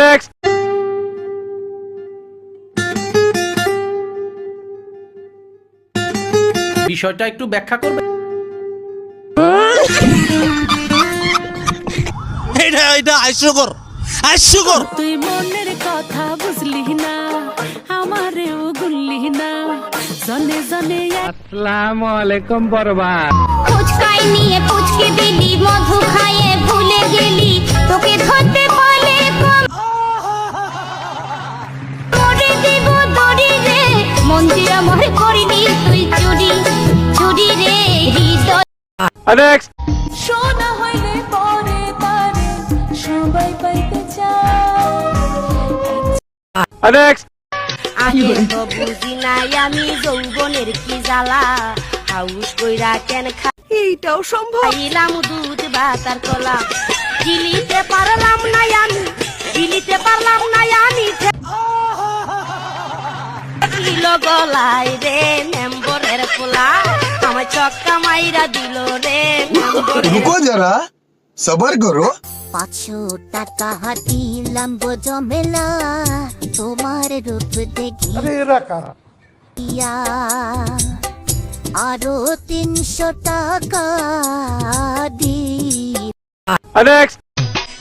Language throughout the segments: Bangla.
Next. বিষয়টা একটু ব্যাখ্যা করবে? এটা এটা হাস্যকর হাস্যকর। তুই মনের কথা বুঝলি না আমারেও গুনলি না। জনে জনে আসসালামু আলাইকুম বরবাদ। ফুচকাই নিয়ে পুচকে দিলি মধু খাইয়ে Next. সোনা হইলে পরে পারে সবাই পাইতে চায়। Next. আগে তো বুঝি নাই আমি যৌবনের কি জ্বালা। হাউস কইরা কেন এইটাও সম্ভব। খাইলাম দুধ বাতার কলা। গিলিতে পারলাম না আমি গিলিতে পারলাম না আমি কিলো গলায় রে মেম্বরের পোলা ছক্কা মাইরা দিল রে রুকো যারা সবার করো। পাঁচশো টাকা জমেলা তোমার রূপ দেখি। আরও তিনশো টাকা দি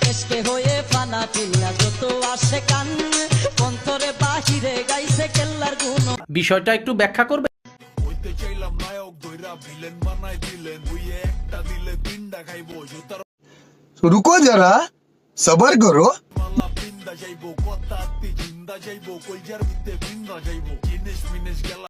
এসকে হয়ে পানা পিল্লা যত আসে কান। অন্তরে বাহিরে গাইছে কেল্লার গুণ। বিষয়টা একটু ব্যাখ্যা করবে? চাইলাম নায়ক ধৈরা ভিলেন বানাই দিলেন। বুয়ে একটা দিলে তিনটা খাইবো জুতার রুকো যারা সবার করো। পিন্দা যাইবো কথা জিন্দা যাইবো কইজার ভিতরে পিন্দা যাইবো। জিনিস মিনিস গেলা